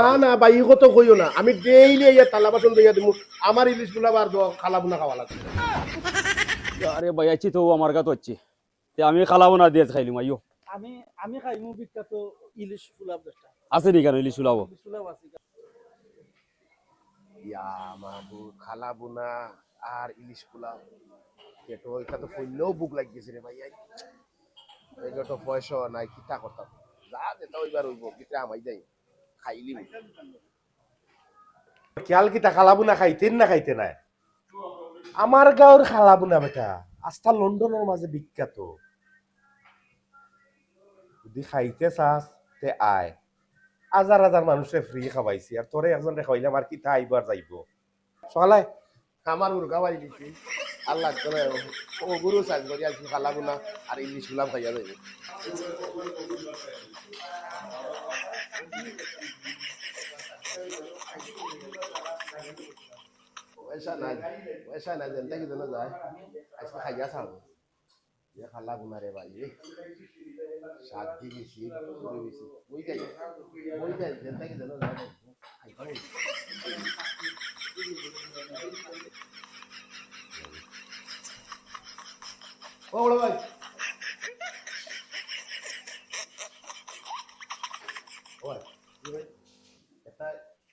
না না ভাই ই কত কইও না। আমি ডেইলি ইয়া তালা বাসন দিয়া দিমু। আমার ইলিশগুলা বার খালা বুনা খাওয়া লাগবে। আরে ভাই আছি তো আমার কাছে হচ্ছে। তে আমি খালাবো না দিয়ে খাইলিম আইও আমি আমি খাইমু বিখ্যাত ইলিশ ফুলাব দশটা আছে নি কেন ইলিশ চুলাবো ইলিশ ফুলাব আছে ইয়া মাবু খালা বুনা আর ইলিশ পোলাও পেটো এটা তো ফুললেও বুক লাগিয়েছে রে ভাই এইটা তো পয়সা নাই কিতা করতাম? যা যেটা ওইবার হইব কিতা আমাই যাই খাইলি খেয়াল কিতা খালাবো না খাইতেন না খাইতে নাই? আমার গাঁৱৰ খালাবো না বেটা আস্থা লন্ডনের মাঝে বিখ্যাত। যদি খাইতে চাস তে আয়। হাজার হাজার মানুষে ফ্রি খাওয়াইছি আর তোরে একজন রে খাওয়াইলে আমার কিতা আইব আর যাইব? সকালে আমার উর্গা বাড়ি দিছি আল্লাহ করে ও গুরু সাজ করি আজকে খালা বুনা আর ইলিশ গুলাম খাইয়া যাইব নাই পয়সা নাই যেন কি যেন যায় আজকে খাইয়া চাও ইয়ে খালা বুনা রে ভাই শাক দি দিছি পুরি দিছি ওই যাই ওই যাই যেন কি যেন যায় খাইতে হইব। ও বড় ভাই ও ভাই, কি ভাই? একটা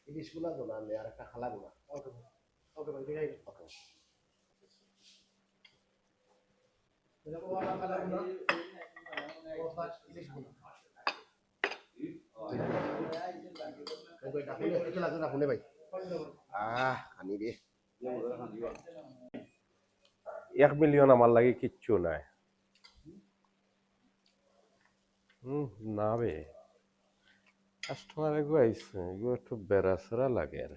ইলিশগুলা আনলে আর একটা খালা গুলা ওকে ভাই দেখাই ওকে আহ এক মিলিয়ন আমার লাগে কিচ্ছু নাই। হুম না বে। কাস্টমার এগুলো আইসে এগুলো একটু বেড়াচেরা লাগে আর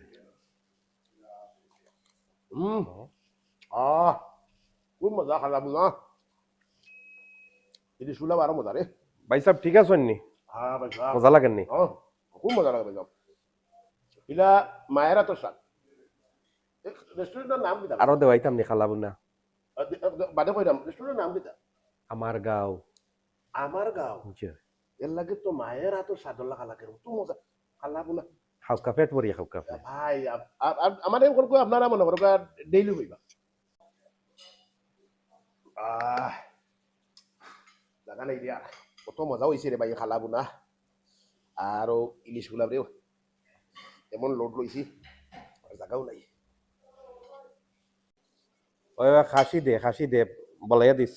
হুম আহ খুব মজা খালা বুনা ইলিশগুলা আরও মজা রে ভাই সাহেব ঠিক আছেন নি হ্যাঁ ভাই সাহেব। মজা লাগেননি ও খুব মজা লাগে ভাই সাহেব। ইলা মায়েরা তো সাত রেস্টুরেন্টের নাম কিতা আরও দেওয়াইতাম নি খালাবো না বাদে কইরাম রেস্টুরেন্টের নাম কিতা আমার গাঁও আমার গাঁও এর লাগে তো মায়ের হাতো সাদল্লা খালা কেন তো মজা খালা বুনা হাউকা পেট ভরিয়া হাউকা পেট ভাই আমার এরকম করে আপনারা মনে করো ডেইলি হইবা। আহ লাগা নাই দিয়া কত মজা হয়েছে রে ভাই খালা বুনা আর ইলিশগুলা রে এমন লোড লইছি আর জায়গাও নাই। ওই খাসি দে খাসি দে বলাইয়া দিস।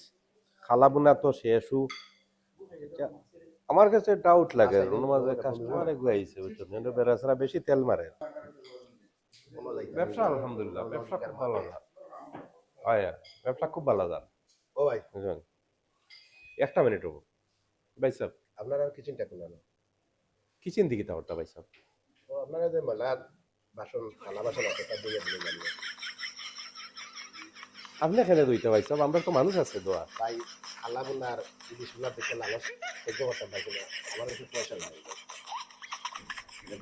খালাবো না তো শেষু আমার কাছে ডাউট লাগে। মাঝে কাস্টমার এগুলো আইছে বুঝছ কিন্তু বেড়াচেরা বেশি তেল মারে। ব্যবসা আলহামদুলিল্লাহ ব্যবসা খুব ভালো না। হয় ব্যবসা খুব ভালো যান ও ভাই। বুঝলেন একটা মিনিট হব ভাই সাহেব। আপনার আর কিচেনটা কোন না। কিচেন দিকে তাহলে ভাই সাহেব। ও আপনারা যে মেলা বাসন থালা বাসন আছে তার দিয়ে দিলে জানিয়ে আপনি এখানে দইতে ভাই সাহেব। আমরা তো মানুষ আছে দোয়া। তাই খালা বোনার ইলিশগুলা দেখে লালস সহ্য করতে পারছি না। আমার একটু পয়সা নাই।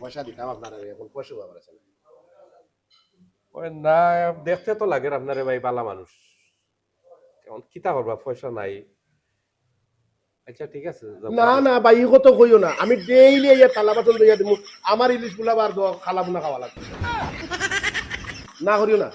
পয়সা দিতাম আপনারা এখন পয়সা আমার আছে না না দেখতে তো লাগে আপনারে ভাই বালা মানুষ। কেমন কিতা করবা পয়সা নাই। আচ্ছা ঠিক আছে না না ভাই ই কত কইও না। আমি ডেইলি ইয়া তালা বাসন দিয়া দিমু। আমার ইলিশগুলা বার দো খালা বুনা খাওয়া লাগবে। না করিও না।